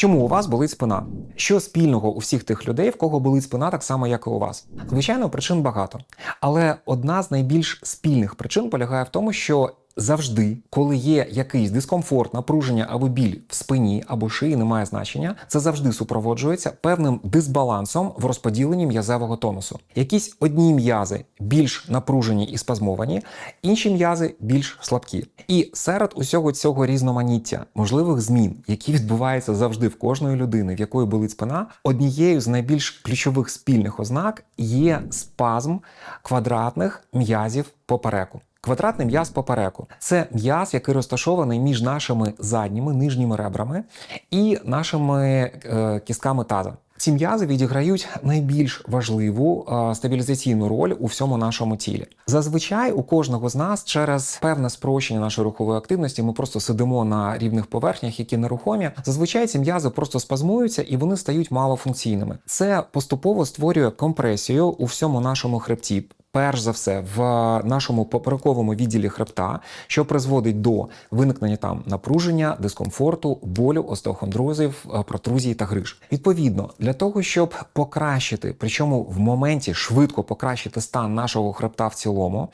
Чому у вас болить спина? Що спільного у всіх тих людей, в кого болить спина, так само, як і у вас? Звичайно, причин багато. Але одна з найбільш спільних причин полягає в тому, що завжди, коли є якийсь дискомфорт, напруження або біль в спині або шиї, немає значення, це завжди супроводжується певним дисбалансом в розподіленні м'язевого тонусу. Якісь одні м'язи більш напружені і спазмовані, інші м'язи більш слабкі. І серед усього цього різноманіття можливих змін, які відбуваються завжди в кожної людини, в якої болить спина, однією з найбільш ключових спільних ознак є спазм квадратних м'язів попереку. Квадратний м'яз попереку це м'яз, який розташований між нашими задніми нижніми ребрами і нашими е, кістками таза. Ці м'язи відіграють найбільш важливу е, стабілізаційну роль у всьому нашому тілі. Зазвичай у кожного з нас через певне спрощення нашої рухової активності ми просто сидимо на рівних поверхнях, які нерухомі. Зазвичай ці м'язи просто спазмуються і вони стають малофункційними. Це поступово створює компресію у всьому нашому хребті перш за все в нашому поперековому відділі хребта, що призводить до виникнення там напруження, дискомфорту, болю, остеохондрозів, е, протрузії та гриж. Відповідно, для того, щоб покращити, причому в моменті швидко покращити стан нашого хребта в цілому,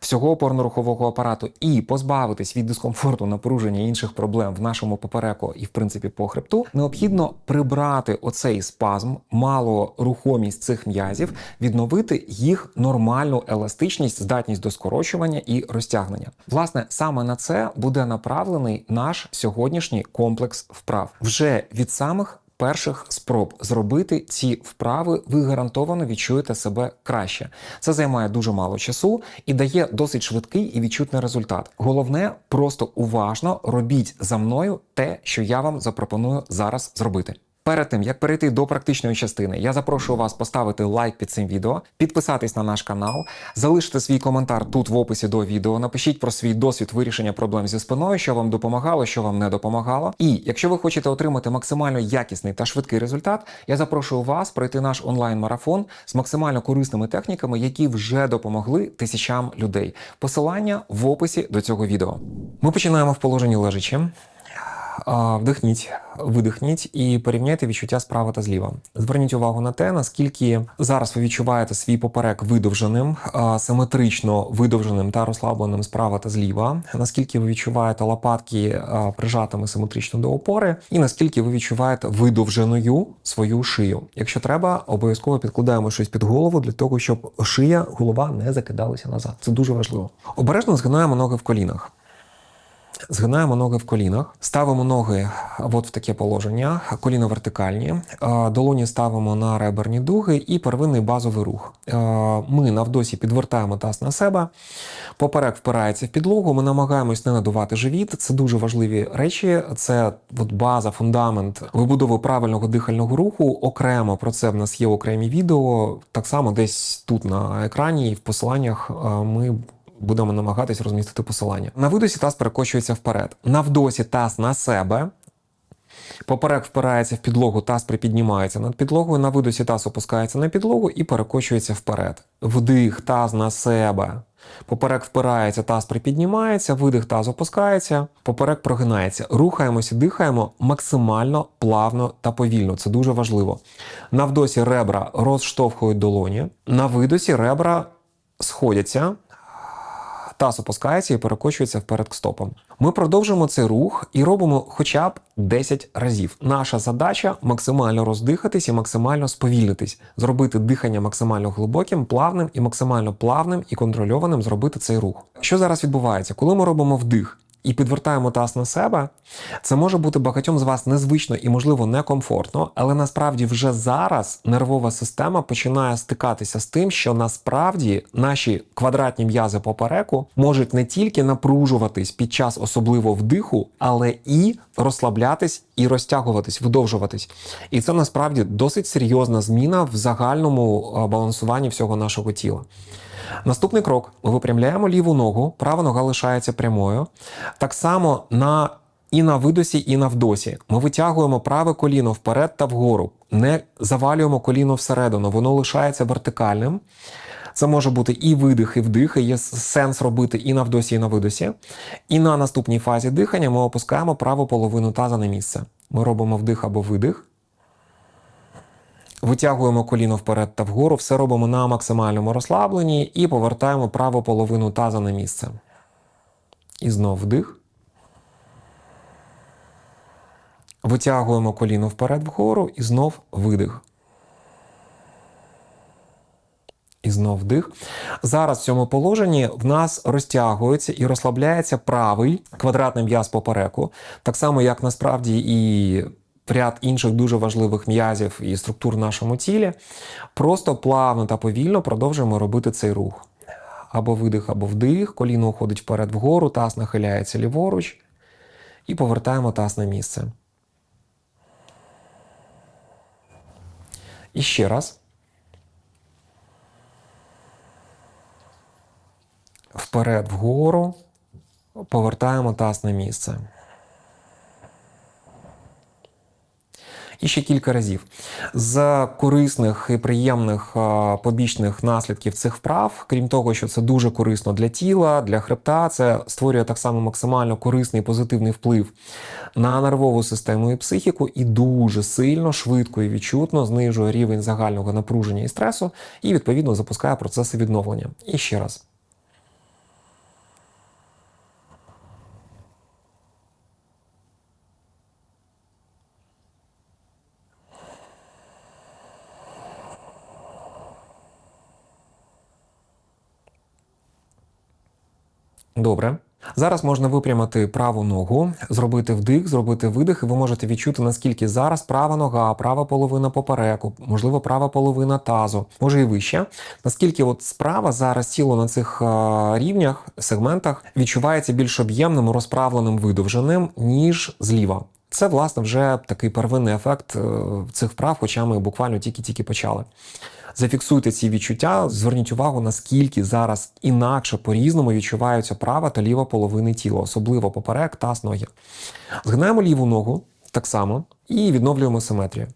всього опорно-рухового апарату і позбавитись від дискомфорту, напруження і інших проблем в нашому попереку і в принципі по хребту, необхідно прибрати оцей спазм, малорухомість цих м'язів, відновити їх нормально нормальну еластичність, здатність до скорочування і розтягнення. Власне, саме на це буде направлений наш сьогоднішній комплекс вправ вже від самих. Перших спроб зробити ці вправи, ви гарантовано відчуєте себе краще. Це займає дуже мало часу і дає досить швидкий і відчутний результат. Головне, просто уважно робіть за мною те, що я вам запропоную зараз зробити. Перед тим як перейти до практичної частини, я запрошую вас поставити лайк під цим відео, підписатись на наш канал, залишити свій коментар тут в описі до відео. Напишіть про свій досвід вирішення проблем зі спиною, що вам допомагало, що вам не допомагало. І якщо ви хочете отримати максимально якісний та швидкий результат, я запрошую вас пройти наш онлайн-марафон з максимально корисними техніками, які вже допомогли тисячам людей. Посилання в описі до цього відео. Ми починаємо в положенні лежачі. Вдихніть, видихніть і порівняйте відчуття справа та зліва. Зверніть увагу на те, наскільки зараз ви відчуваєте свій поперек видовженим, симетрично видовженим та розслабленим справа та зліва, наскільки ви відчуваєте лопатки прижатими симетрично до опори, і наскільки ви відчуваєте видовженою свою шию. Якщо треба, обов'язково підкладаємо щось під голову для того, щоб шия, голова не закидалися назад. Це дуже важливо. Обережно згинаємо ноги в колінах. Згинаємо ноги в колінах, ставимо ноги от в таке положення, коліна вертикальні, долоні ставимо на реберні дуги і первинний базовий рух. Ми навдосі підвертаємо таз на себе, поперек впирається в підлогу. Ми намагаємось не надувати живіт. Це дуже важливі речі. Це от база, фундамент вибудови правильного дихального руху. Окремо про це в нас є окремі відео. Так само десь тут на екрані і в посиланнях ми будемо намагатись розмістити посилання. На видосі таз перекочується вперед. На вдосі таз на себе. Поперек впирається в підлогу, таз припіднімається над підлогою. На видосі таз опускається на підлогу і перекочується вперед. Вдих, таз на себе. Поперек впирається, таз припіднімається, видих таз опускається, поперек прогинається. Рухаємося, дихаємо максимально плавно та повільно. Це дуже важливо. На вдосі ребра розштовхують долоні, на видосі ребра сходяться таз опускається і перекочується вперед к стопам. Ми продовжимо цей рух і робимо хоча б 10 разів. Наша задача максимально роздихатись і максимально сповільнитись, зробити дихання максимально глибоким, плавним і максимально плавним і контрольованим зробити цей рух. Що зараз відбувається? Коли ми робимо вдих і підвертаємо таз на себе, це може бути багатьом з вас незвично і, можливо, некомфортно, але насправді вже зараз нервова система починає стикатися з тим, що насправді наші квадратні м'язи попереку можуть не тільки напружуватись під час особливо вдиху, але і розслаблятись і розтягуватись, видовжуватись. І це насправді досить серйозна зміна в загальному балансуванні всього нашого тіла. Наступний крок: випрямляємо ліву ногу, права нога лишається прямою. Так само на і на видосі, і на вдосі. Ми витягуємо праве коліно вперед та вгору, не завалюємо коліно всередину, воно лишається вертикальним. Це може бути і видих, і вдих, і є сенс робити і на вдосі, і на видосі. І на наступній фазі дихання ми опускаємо праву половину таза на місце. Ми робимо вдих або видих. Витягуємо коліно вперед та вгору, все робимо на максимальному розслабленні і повертаємо праву половину таза на місце. І знов вдих. Витягуємо коліно вперед вгору і знов видих. І знов вдих. Зараз в цьому положенні в нас розтягується і розслабляється правий квадратний м'яз попереку, так само, як насправді і ряд інших дуже важливих м'язів і структур в нашому тілі. Просто плавно та повільно продовжуємо робити цей рух. Або видих, або вдих, коліно уходить вперед вгору, таз нахиляється ліворуч, і повертаємо таз на місце. І ще раз. Вперед вгору, повертаємо таз на місце. І ще кілька разів. З корисних і приємних побічних наслідків цих вправ, крім того, що це дуже корисно для тіла, для хребта, це створює так само максимально корисний позитивний вплив на нервову систему і психіку, і дуже сильно, швидко і відчутно знижує рівень загального напруження і стресу, і відповідно запускає процеси відновлення. І ще раз. Добре. Зараз можна випрямити праву ногу, зробити вдих, зробити видих, і ви можете відчути, наскільки зараз права нога, права половина попереку, можливо, права половина тазу, може і вище. Наскільки от справа зараз тіло на цих рівнях, сегментах відчувається більш об'ємним, розправленим, видовженим, ніж зліва. Це, власне, вже такий первинний ефект е, цих вправ, хоча ми буквально тільки-тільки почали. Зафіксуйте ці відчуття, зверніть увагу, наскільки зараз інакше по-різному відчуваються права та ліва половини тіла, особливо поперек, таз, ноги. Згинаємо ліву ногу так само і відновлюємо симетрію.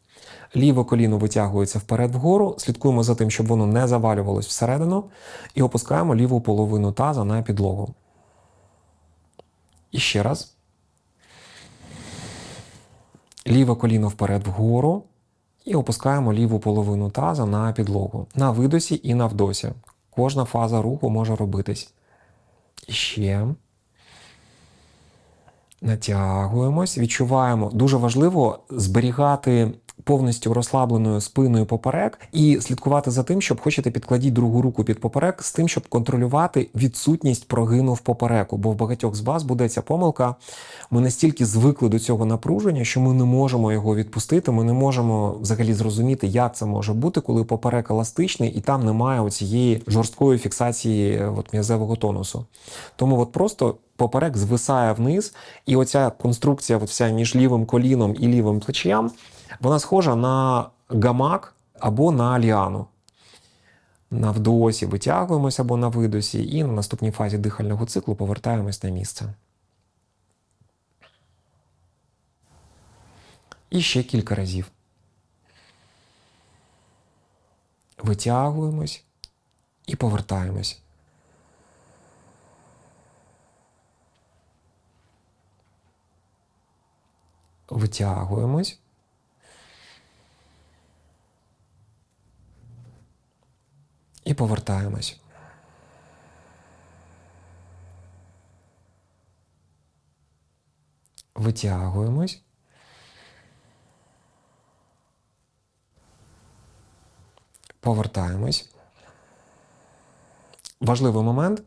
Ліве коліно витягується вперед вгору, слідкуємо за тим, щоб воно не завалювалось всередину, і опускаємо ліву половину таза на підлогу. І ще раз. Ліве коліно вперед вгору. І опускаємо ліву половину таза на підлогу. На видосі і на вдосі. Кожна фаза руху може робитись. Ще. Натягуємось, відчуваємо. Дуже важливо зберігати повністю розслабленою спиною поперек і слідкувати за тим, щоб хочете підкладіть другу руку під поперек, з тим, щоб контролювати відсутність прогину в попереку. Бо в багатьох з вас буде ця помилка. Ми настільки звикли до цього напруження, що ми не можемо його відпустити. Ми не можемо взагалі зрозуміти, як це може бути, коли поперек еластичний і там немає оцієї жорсткої фіксації от, м'язевого тонусу. Тому от просто. Поперек звисає вниз, і оця конструкція, от вся між лівим коліном і лівим плечем, вона схожа на гамак або на ліану. На вдосі витягуємося або на видосі, і на наступній фазі дихального циклу повертаємось на місце. І ще кілька разів. Витягуємось і повертаємось. Витягуємось. І повертаємось. Витягуємось. Повертаємось. Важливий момент.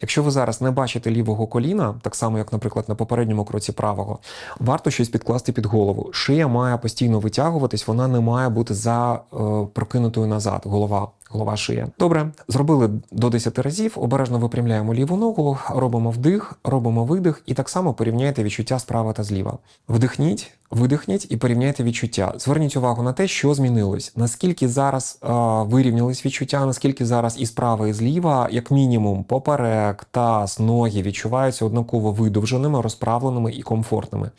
Якщо ви зараз не бачите лівого коліна, так само, як, наприклад, на попередньому кроці правого, варто щось підкласти під голову. Шия має постійно витягуватись, вона не має бути за е, прокинутою назад. Голова голова шия. Добре, зробили до 10 разів. Обережно випрямляємо ліву ногу, робимо вдих, робимо видих, і так само порівняйте відчуття справа та зліва. Вдихніть. Видихніть і порівняйте відчуття. Зверніть увагу на те, що змінилось. Наскільки зараз а, вирівнялись відчуття, наскільки зараз і справа, і зліва, як мінімум, поперек, таз, ноги відчуваються однаково видовженими, розправленими і комфортними.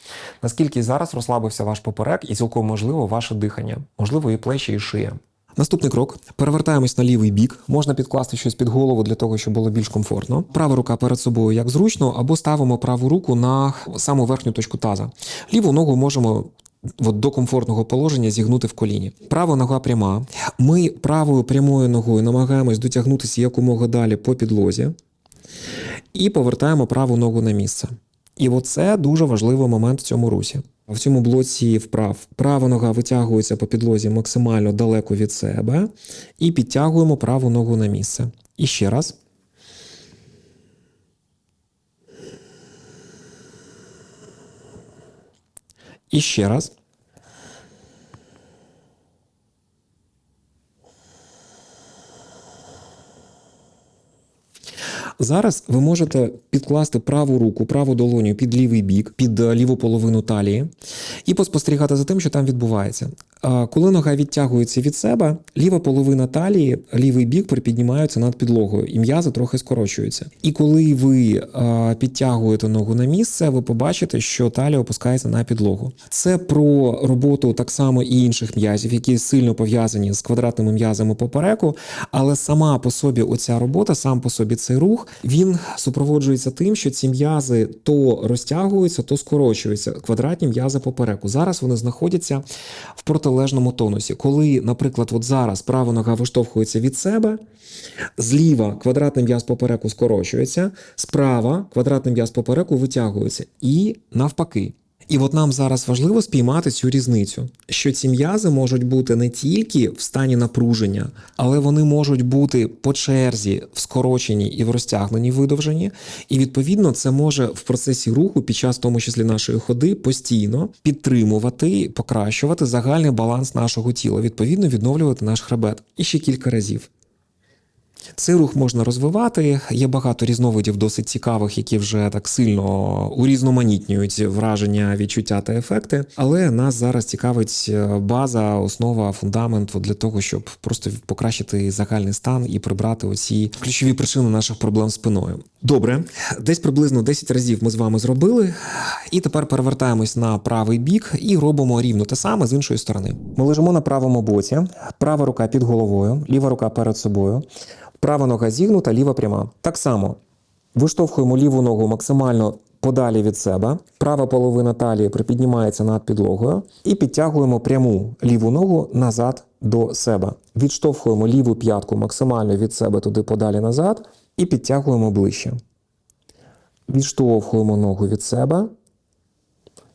Наскільки зараз розслабився ваш поперек, і цілком можливо ваше дихання, можливо, і плечі, і шия. Наступний крок: перевертаємось на лівий бік. Можна підкласти щось під голову для того, щоб було більш комфортно. Права рука перед собою як зручно, або ставимо праву руку на саму верхню точку таза. Ліву ногу можемо. От до комфортного положення зігнути в коліні. Права нога пряма. Ми правою прямою ногою намагаємось дотягнутися якомога далі по підлозі і повертаємо праву ногу на місце. І оце дуже важливий момент в цьому русі. В цьому блоці вправ права нога витягується по підлозі максимально далеко від себе і підтягуємо праву ногу на місце. І ще раз. І ще раз. Зараз ви можете підкласти праву руку, праву долоню під лівий бік, під е, ліву половину талії, і поспостерігати за тим, що там відбувається. Коли нога відтягується від себе, ліва половина талії, лівий бік припіднімаються над підлогою, і м'язи трохи скорочуються. І коли ви підтягуєте ногу на місце, ви побачите, що талія опускається на підлогу. Це про роботу так само і інших м'язів, які сильно пов'язані з квадратними м'язами попереку, але сама по собі оця робота, сам по собі цей рух, він супроводжується тим, що ці м'язи то розтягуються, то скорочуються. Квадратні м'язи попереку. Зараз вони знаходяться в протилежному тонусі. Коли, наприклад, от зараз права нога виштовхується від себе, зліва квадратний м'яз попереку скорочується, справа квадратний м'яз попереку витягується. І навпаки. І от нам зараз важливо спіймати цю різницю, що ці м'язи можуть бути не тільки в стані напруження, але вони можуть бути по черзі в скороченні і в розтягненні видовжені. І відповідно це може в процесі руху, під час в тому числі нашої ходи, постійно підтримувати, покращувати загальний баланс нашого тіла, відповідно відновлювати наш хребет і ще кілька разів. Цей рух можна розвивати. Є багато різновидів досить цікавих, які вже так сильно урізноманітнюють враження, відчуття та ефекти. Але нас зараз цікавить е, база, основа, фундамент для того, щоб просто покращити загальний стан і прибрати оці ключові причини наших проблем спиною. Добре, десь приблизно 10 разів ми з вами зробили. І тепер перевертаємось на правий бік і робимо рівно те саме з іншої сторони. Ми лежимо на правому боці, права рука під головою, ліва рука перед собою. Права нога зігнута, ліва пряма. Так само виштовхуємо ліву ногу максимально подалі від себе. Права половина талії припіднімається над підлогою і підтягуємо пряму ліву ногу назад до себе. Відштовхуємо ліву п'ятку максимально від себе туди подалі назад і підтягуємо ближче. Відштовхуємо ногу від себе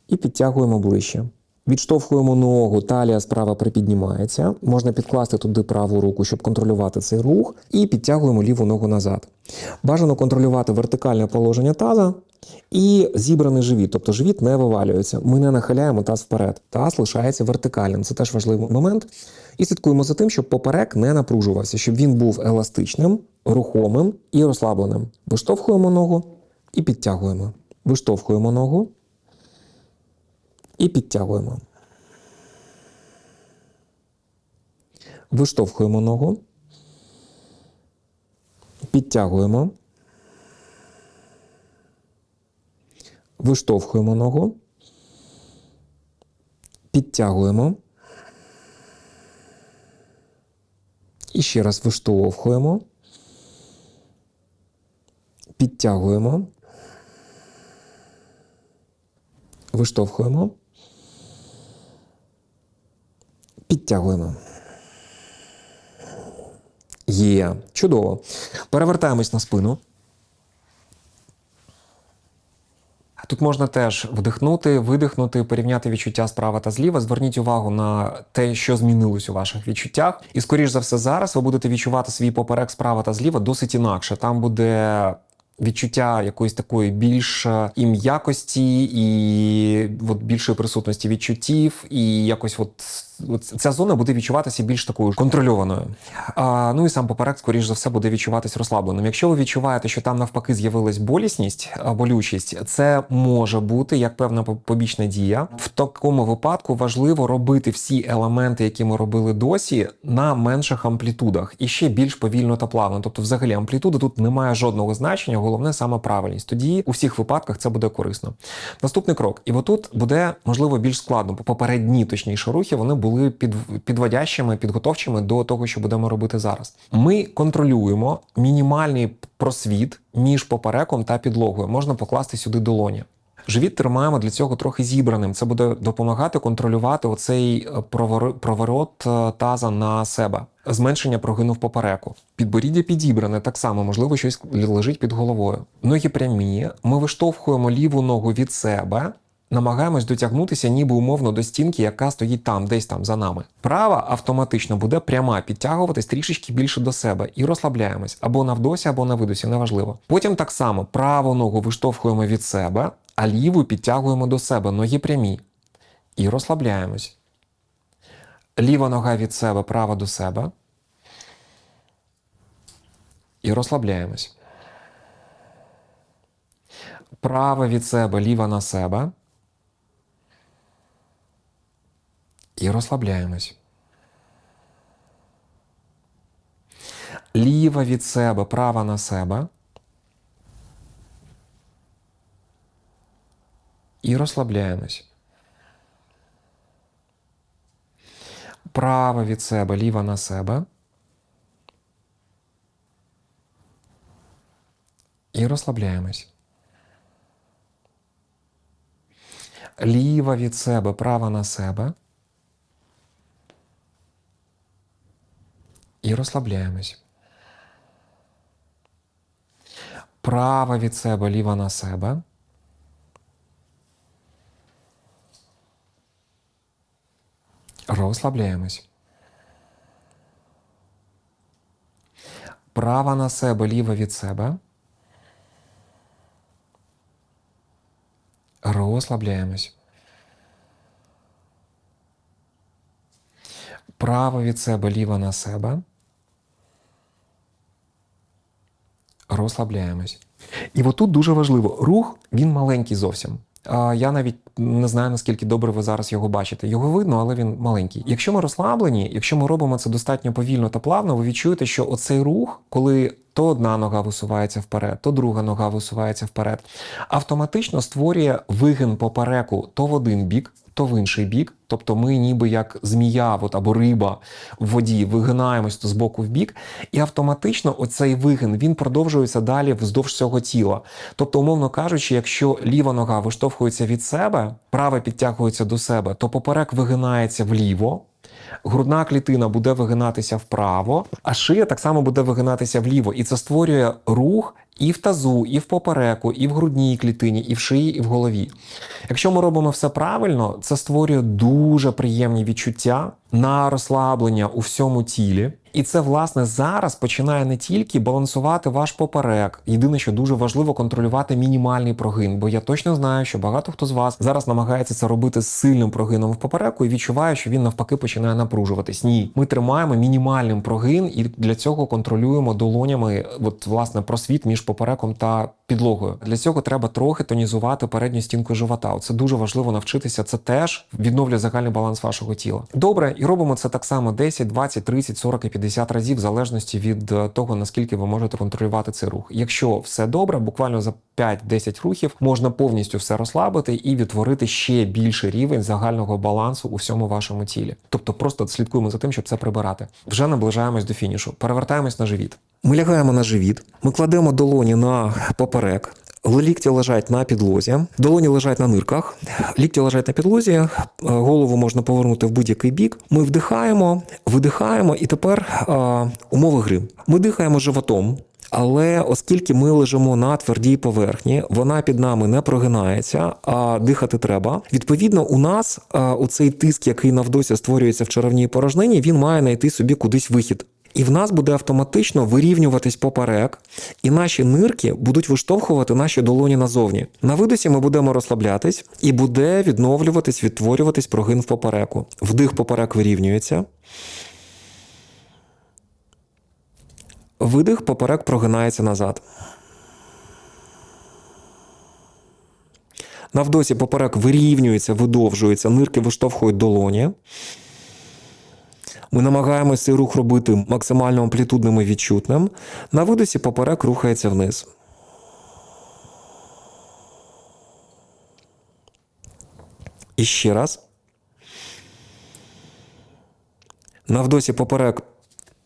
і підтягуємо ближче. Відштовхуємо ногу, талія справа припіднімається. Можна підкласти туди праву руку, щоб контролювати цей рух, і підтягуємо ліву ногу назад. Бажано контролювати вертикальне положення таза і зібраний живіт, тобто живіт не вивалюється. Ми не нахиляємо таз вперед. Таз лишається вертикальним. Це теж важливий момент. І слідкуємо за тим, щоб поперек не напружувався, щоб він був еластичним, рухомим і розслабленим. Виштовхуємо ногу і підтягуємо. Виштовхуємо ногу. І підтягуємо. Виштовхуємо ногу. Підтягуємо. Виштовхуємо ногу. Підтягуємо. І ще раз виштовхуємо. Підтягуємо. Виштовхуємо. Підтягуємо. Є. Чудово. Перевертаємось на спину. Тут можна теж вдихнути, видихнути, порівняти відчуття справа та зліва. Зверніть увагу на те, що змінилось у ваших відчуттях. І, скоріш за все, зараз ви будете відчувати свій поперек справа та зліва досить інакше. Там буде відчуття якоїсь такої більш е, і м'якості, і от більшої присутності відчуттів, і якось от. Ця зона буде відчуватися більш такою контрольованою. А, Ну і сам поперек, скоріш за все, буде відчуватись розслабленим. Якщо ви відчуваєте, що там навпаки з'явилась болісність, болючість, це може бути як певна побічна дія. В такому випадку важливо робити всі елементи, які ми робили досі, на менших амплітудах і ще більш повільно та плавно. Тобто, взагалі, амплітуда тут не має жодного значення, головне саме правильність. Тоді у всіх випадках це буде корисно. Наступний крок, і отут буде можливо більш складно. Попередні точніше рухи вони були під, підводящими, підготовчими до того, що будемо робити зараз. Ми контролюємо мінімальний просвіт між попереком та підлогою. Можна покласти сюди долоні. Живіт тримаємо для цього трохи зібраним. Це буде допомагати контролювати оцей е, проворот е, таза на себе, зменшення прогину в попереку. Підборіддя підібране так само, можливо, щось лежить під головою. Ноги прямі. Ми виштовхуємо ліву ногу від себе. Намагаємось дотягнутися ніби умовно до стінки, яка стоїть там, десь там за нами. Права автоматично буде пряма, підтягуватись трішечки більше до себе і розслабляємось або на вдосі, або на видосі, неважливо. Потім так само праву ногу виштовхуємо від себе, а ліву підтягуємо до себе, ноги прямі. І розслабляємось. Ліва нога від себе, права до себе. І розслабляємось. Права від себе, ліва на себе. І розслабляємось. Ліва від себе, права на себе. І розслабляємось. Права від себе, ліва на себе. І розслабляємось. Ліва від себе, права на себе. І розслабляємось. Права від себе, ліва на себе. Розслабляємось. Права на себе, ліва від себе. Розслабляємось. Право від себе, ліва на себе. Розслабляємось. І отут дуже важливо. Рух він маленький зовсім. Я навіть не знаю, наскільки добре ви зараз його бачите. Його видно, але він маленький. Якщо ми розслаблені, якщо ми робимо це достатньо повільно та плавно, ви відчуєте, що оцей рух, коли то одна нога висувається вперед, то друга нога висувається вперед, автоматично створює вигин попереку то в один бік, то в інший бік. Тобто ми ніби як змія от, або риба в воді вигинаємось то з боку в бік, і автоматично оцей вигин він продовжується далі вздовж цього тіла. Тобто, умовно кажучи, якщо ліва нога виштовхується від себе, права підтягується до себе, то поперек вигинається вліво. Грудна клітина буде вигинатися вправо, а шия так само буде вигинатися вліво. І це створює рух і в тазу, і в попереку, і в грудній клітині, і в шиї, і в голові. Якщо ми робимо все правильно, це створює дуже приємні відчуття на розслаблення у всьому тілі. І це, власне, зараз починає не тільки балансувати ваш поперек. Єдине, що дуже важливо контролювати мінімальний прогин, бо я точно знаю, що багато хто з вас зараз намагається це робити з сильним прогином в попереку і відчуває, що він навпаки починає напружуватись. Ні, ми тримаємо мінімальним прогин і для цього контролюємо долонями, от власне просвіт між попереком та підлогою. Для цього треба трохи тонізувати передню стінку живота. Це дуже важливо навчитися. Це теж відновлює загальний баланс вашого тіла. Добре, і робимо це так само 10, 20, 30, 40 і 50 разів, в залежності від е, того, наскільки ви можете контролювати цей рух. Якщо все добре, буквально за 5-10 рухів можна повністю все розслабити і відтворити ще більший рівень загального балансу у всьому вашому тілі. Тобто просто слідкуємо за тим, щоб це прибирати. Вже наближаємось до фінішу. Перевертаємось на живіт. Ми лягаємо на живіт, ми кладемо долоні на поперек. Лікті лежать на підлозі, долоні лежать на нирках, лікті лежать на підлозі, е, голову можна повернути в будь-який бік. Ми вдихаємо, видихаємо, і тепер е, умови гри. Ми дихаємо животом. Але оскільки ми лежимо на твердій поверхні, вона під нами не прогинається, а дихати треба. Відповідно, у нас е, оцей тиск, який навдосі створюється в черевній порожнині, він має знайти собі кудись вихід. І в нас буде автоматично вирівнюватись поперек, і наші нирки будуть виштовхувати наші долоні назовні. На видосі ми будемо розслаблятись, і буде відновлюватись, відтворюватись прогин в попереку. Вдих поперек вирівнюється. Видих поперек прогинається назад. На вдосі поперек вирівнюється, видовжується, нирки виштовхують долоні. Ми намагаємося цей рух робити максимально амплітудним і відчутним. На видосі поперек рухається вниз. І ще раз. На вдосі поперек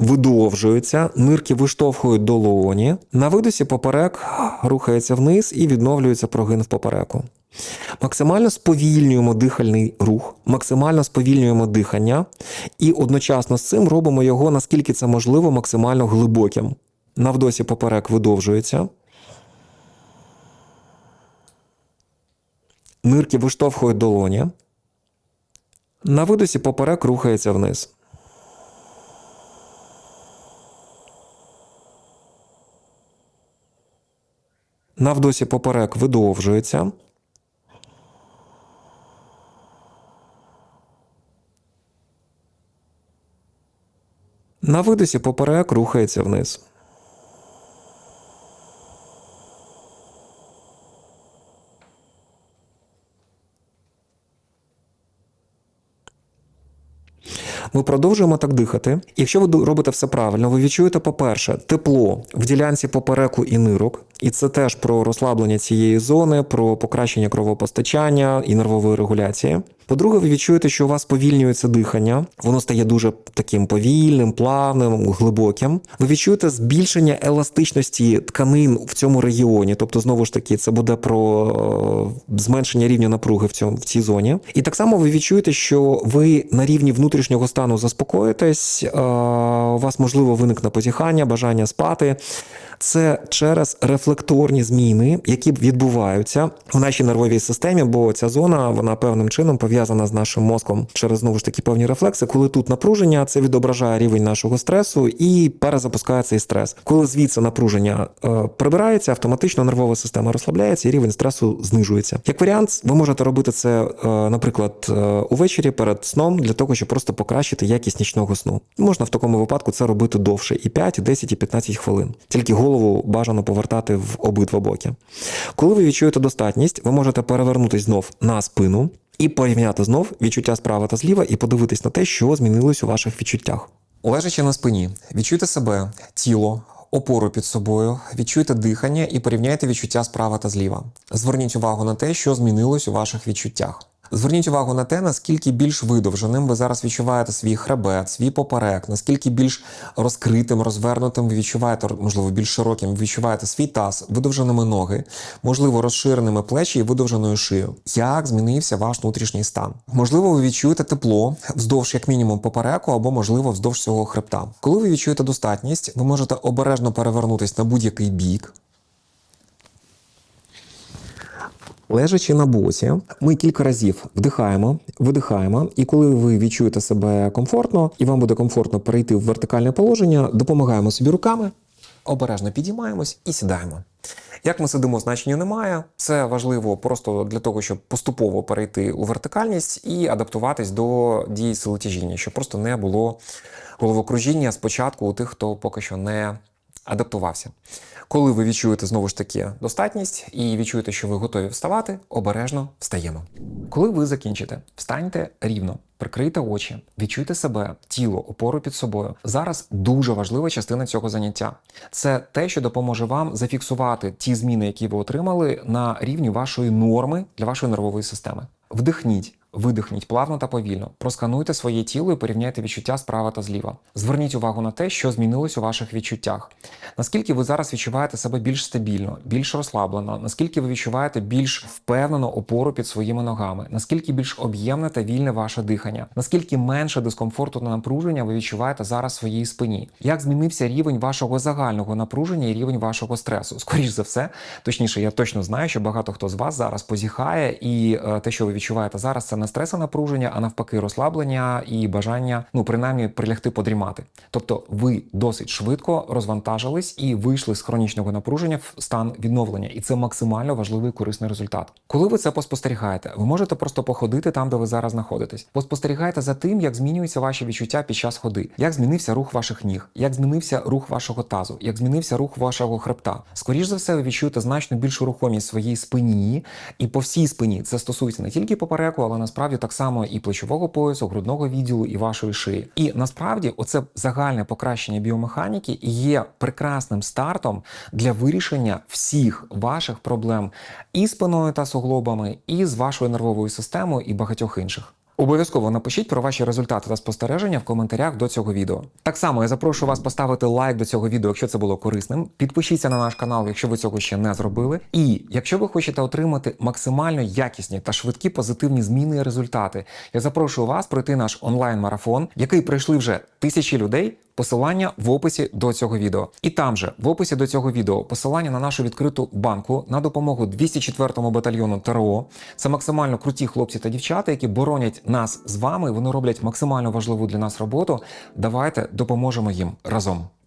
видовжується, нирки виштовхують долоні. На видосі поперек рухається вниз і відновлюється прогин в попереку. Максимально сповільнюємо дихальний рух, максимально сповільнюємо дихання, і одночасно з цим робимо його, наскільки це можливо, максимально глибоким. На вдосі поперек видовжується. Нирки виштовхують долоні. На видосі поперек рухається вниз. На вдосі поперек видовжується. На видосі поперек рухається вниз. Ми продовжуємо так дихати. Якщо ви робите все правильно, ви відчуєте, по-перше, тепло в ділянці попереку і нирок, і це теж про розслаблення цієї зони, про покращення кровопостачання і нервової регуляції. По-друге, ви відчуєте, що у вас повільнюється дихання, воно стає дуже таким повільним, плавним, глибоким. Ви відчуєте збільшення еластичності тканин в цьому регіоні, тобто, знову ж таки, це буде про е, зменшення рівня напруги в цьому в цій зоні. І так само ви відчуєте, що ви на рівні внутрішнього стану заспокоїтесь, е, у вас можливо виникне позіхання, бажання спати. Це через рефлекторні зміни, які відбуваються в нашій нервовій системі, бо ця зона вона певним чином пов'язана з нашим мозком через знову ж таки певні рефлекси. Коли тут напруження, це відображає рівень нашого стресу і перезапускає цей стрес. Коли звідси напруження е, прибирається, автоматично нервова система розслабляється і рівень стресу знижується. Як варіант, ви можете робити це, е, наприклад, е, увечері перед сном для того, щоб просто покращити якість нічного сну. Можна в такому випадку це робити довше і 5, і 10, і 15 хвилин. Тільки голову бажано повертати в обидва боки. Коли ви відчуєте достатність, ви можете перевернутися знов на спину і порівняти знов відчуття справа та зліва, і подивитись на те, що змінилось у ваших відчуттях. Лежачи на спині, відчуйте себе, тіло, опору під собою, відчуйте дихання і порівняйте відчуття справа та зліва. Зверніть увагу на те, що змінилось у ваших відчуттях. Зверніть увагу на те, наскільки більш видовженим ви зараз відчуваєте свій хребет, свій поперек, наскільки більш розкритим, розвернутим ви відчуваєте, можливо, більш широким, ви відчуваєте свій таз, видовженими ноги, можливо, розширеними плечі і видовженою шию. Як змінився ваш внутрішній стан? Можливо, ви відчуєте тепло вздовж, як мінімум, попереку, або, можливо, вздовж цього хребта. Коли ви відчуєте достатність, ви можете обережно перевернутися на будь-який бік. Лежачи на боці, ми кілька разів вдихаємо, видихаємо, і коли ви відчуєте себе комфортно і вам буде комфортно перейти в вертикальне положення, допомагаємо собі руками, обережно підіймаємось і сідаємо. Як ми сидимо, значення немає. Це важливо просто для того, щоб поступово перейти у вертикальність і адаптуватись до дії сили тяжіння, щоб просто не було головокружіння спочатку у тих, хто поки що не адаптувався. Коли ви відчуєте знову ж таки достатність і відчуєте, що ви готові вставати, обережно встаємо. Коли ви закінчите, встаньте рівно, прикрийте очі, відчуйте себе, тіло, опору під собою. Зараз дуже важлива частина цього заняття. Це те, що допоможе вам зафіксувати ті зміни, які ви отримали на рівні вашої норми для вашої нервової системи. Вдихніть. Видихніть плавно та повільно, проскануйте своє тіло і порівняйте відчуття справа та зліва. Зверніть увагу на те, що змінилось у ваших відчуттях. Наскільки ви зараз відчуваєте себе більш стабільно, більш розслаблено, наскільки ви відчуваєте більш впевнену опору під своїми ногами, наскільки більш об'ємне та вільне ваше дихання, наскільки менше дискомфорту та напруження ви відчуваєте зараз в своїй спині? Як змінився рівень вашого загального напруження і рівень вашого стресу? Скоріш за все, точніше, я точно знаю, що багато хто з вас зараз позіхає, і е, те, що ви відчуваєте зараз, це не стресонапруження, а навпаки, розслаблення і бажання, ну принаймні, прилягти подрімати. Тобто, ви досить швидко розвантажились і вийшли з хронічного напруження в стан відновлення, і це максимально важливий корисний результат. Коли ви це поспостерігаєте, ви можете просто походити там, де ви зараз знаходитесь. Поспостерігайте за тим, як змінюються ваші відчуття під час ходи, як змінився рух ваших ніг, як змінився рух вашого тазу, як змінився рух вашого хребта. Скоріш за все, ви відчуєте значно більшу рухомість своїй спині, і по всій спині це стосується не тільки попереку, але насправді так само і плечового поясу, грудного відділу, і вашої шиї. І насправді, оце загальне покращення біомеханіки є прекрасним стартом для вирішення всіх ваших проблем і спиною та суглобами, і з вашою нервовою системою, і багатьох інших. Обов'язково напишіть про ваші результати та спостереження в коментарях до цього відео. Так само я запрошую вас поставити лайк до цього відео, якщо це було корисним. Підпишіться на наш канал, якщо ви цього ще не зробили. І якщо ви хочете отримати максимально якісні та швидкі позитивні зміни і результати, я запрошую вас пройти наш онлайн-марафон, який пройшли вже тисячі людей. Посилання в описі до цього відео. І там же, в описі до цього відео, посилання на нашу відкриту банку на допомогу 204-му батальйону ТРО. Це максимально круті хлопці та дівчата, які боронять нас з вами. Вони роблять максимально важливу для нас роботу. Давайте допоможемо їм разом.